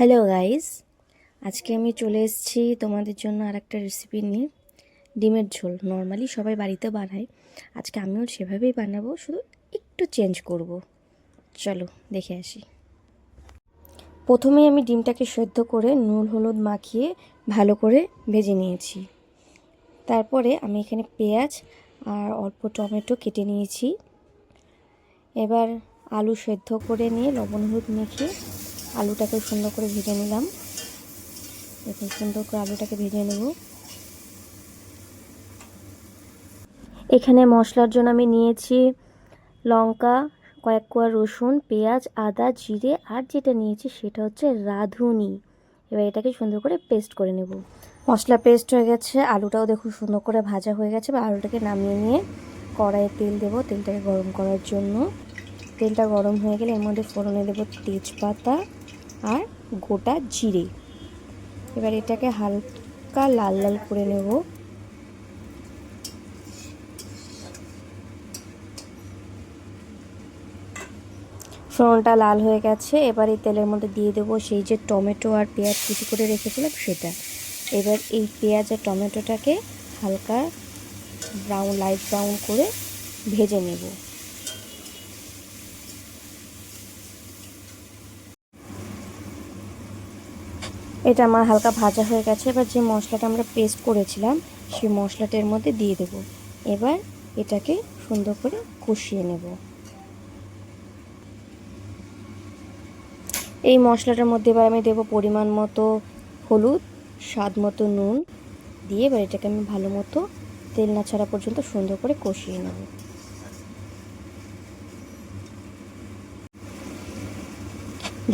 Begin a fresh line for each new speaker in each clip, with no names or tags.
Hello guys আজকে আমি চলে এসেছি তোমাদের জন্য আর একটা রেসিপি নিয়ে। ডিমের ঝোল। নর্মালি সবাই বাড়িতে বানায়। আজকে আমিও সেভাবেই বানাবো, শুধু একটু চেঞ্জ করব। চলো, দেখে আসি। প্রথমেই আমি ডিমটাকে সেদ্ধ করে নুন, হলুদ মাখিয়ে ভালো করে ভেজে নিয়েছি। তারপরে আমি এখানে পেঁয়াজ আর অল্প টমেটো কেটে নিয়েছি। এবার আলু সেদ্ধ করে নিয়ে লবণ হলুদ মেখে আলুটাকে সুন্দর করে ভেজে নিলাম। দেখুন সুন্দর করে আলুটাকে ভেজে নেব। এখানে মশলার জন্য আমি নিয়েছি লঙ্কা, কয়েক কোয়া রসুন, পেঁয়াজ, আদা, জিরে, আর যেটা নিয়েছি সেটা হচ্ছে রাঁধুনি। এবার এটাকে সুন্দর করে পেস্ট করে নেব। মশলা পেস্ট হয়ে গেছে, আলুটাও দেখুন সুন্দর করে ভাজা হয়ে গেছে। বা আলুটাকে নামিয়ে নিয়ে কড়াইয়ে তেল দেবো, তেলটাকে গরম করার জন্য। তেলটা গরম হয়ে গেলে এর মধ্যে ফোড়নে দেবো তেজপাতা আর গোটা জিরে। এবার এটাকে হালকা লাল লাল করে নেব। ফোড়নটা লাল হয়ে গেছে। এবার এই তেলের মধ্যে দিয়ে দেবো সেই যে টমেটো আর পেঁয়াজ কুচি করে রেখেছিলাম সেটা। এবার এই পেঁয়াজ আর টমেটোটাকে হালকা ব্রাউন, লাইট ব্রাউন করে ভেজে নেব। এটা আমার হালকা ভাজা হয়ে গেছে। এবার যে মশলাটা আমরা পেস্ট করেছিলাম, সেই মশলাটার মধ্যে দিয়ে দেব। এবার এটাকে সুন্দর করে কষিয়ে নেব। এই মশলাটার মধ্যে এবার আমি দেবো পরিমাণ মতো হলুদ, স্বাদ মতো নুন। দিয়ে এবার এটাকে আমি ভালো মতো তেল না ছাড়া পর্যন্ত সুন্দর করে কষিয়ে নেব।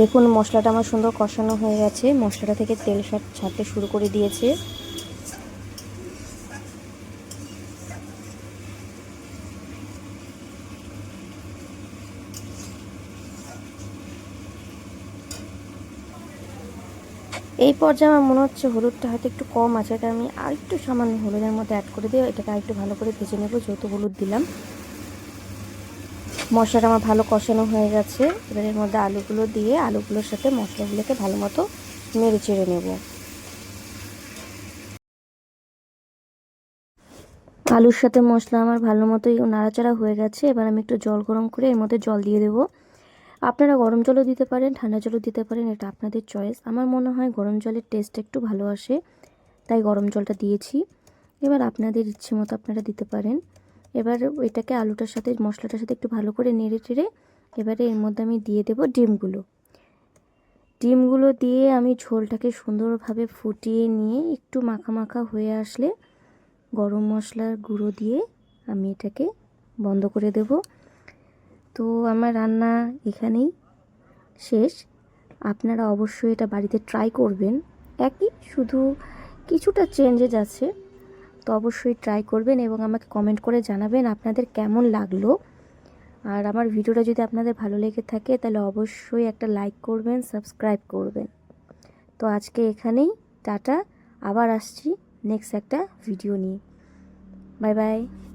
দেখুন, মশলাটা আমার সুন্দর কষানো হয়ে গেছে। মশলাটা থেকে তেল ছাড়তে শুরু করে দিয়েছে। এই পর্যায়ে আমার মনে হচ্ছে হলুদটা হয়তো একটু কম আছে, তাই আমি আর একটু সামান্য হলুদের মধ্যে অ্যাড করে দিয়ে এটাকে আর একটু ভালো করে ভেজে নেব, যেহেতু হলুদ দিলাম। মশলাটা আমার ভালো কষানো হয়ে গেছে। এবার এর মধ্যে আলুগুলো দিয়ে আলুগুলোর সাথে মশলাগুলোকে ভালো মতো নেড়ে চেড়ে নেব। আলুর সাথে মশলা আমার ভালো মতো নাড়াচাড়া হয়ে গেছে। এবার আমি একটু জল গরম করে এর মধ্যে জল দিয়ে দেবো। আপনারা গরম জলও দিতে পারেন, ঠান্ডা জলও দিতে পারেন, এটা আপনাদের চয়েস আমার মনে হয় গরম জলের টেস্ট একটু ভালো আসে, তাই গরম জলটা দিয়েছি। এবার আপনাদের ইচ্ছে মতো আপনারা দিতে পারেন। এবার এটাকে আলুটার সাথে, মশলাটার সাথে একটু ভালো করে নেড়ে টেড়ে এবারে এর মধ্যে আমি দিয়ে দেব ডিমগুলো। ডিমগুলো দিয়ে আমি ঝোলটাকে সুন্দরভাবে ফুটিয়ে নিয়ে একটু মাখা মাখা হয়ে আসলে গরম মশলার গুঁড়ো দিয়ে আমি এটাকে বন্ধ করে দেব। তো আমার রান্না এখানেই শেষ। আপনারা অবশ্যই এটা বাড়িতে ট্রাই করবেন। একই শুধু কিছুটা চেঞ্জেস আছে। তো অবশ্যই ট্রাই করবেন এবং আমাকে কমেন্ট করে জানাবেন আপনাদের কেমন লাগল। আর আমার ভিডিওটা যদি আপনাদের ভালো লেগে থাকে, তাহলে অবশ্যই একটা লাইক করবেন সাবস্ক্রাইব করবেন। তো আজকে এখানেই, টাটা। আবার আসছি নেক্সট একটা ভিডিও নিয়ে। Bye bye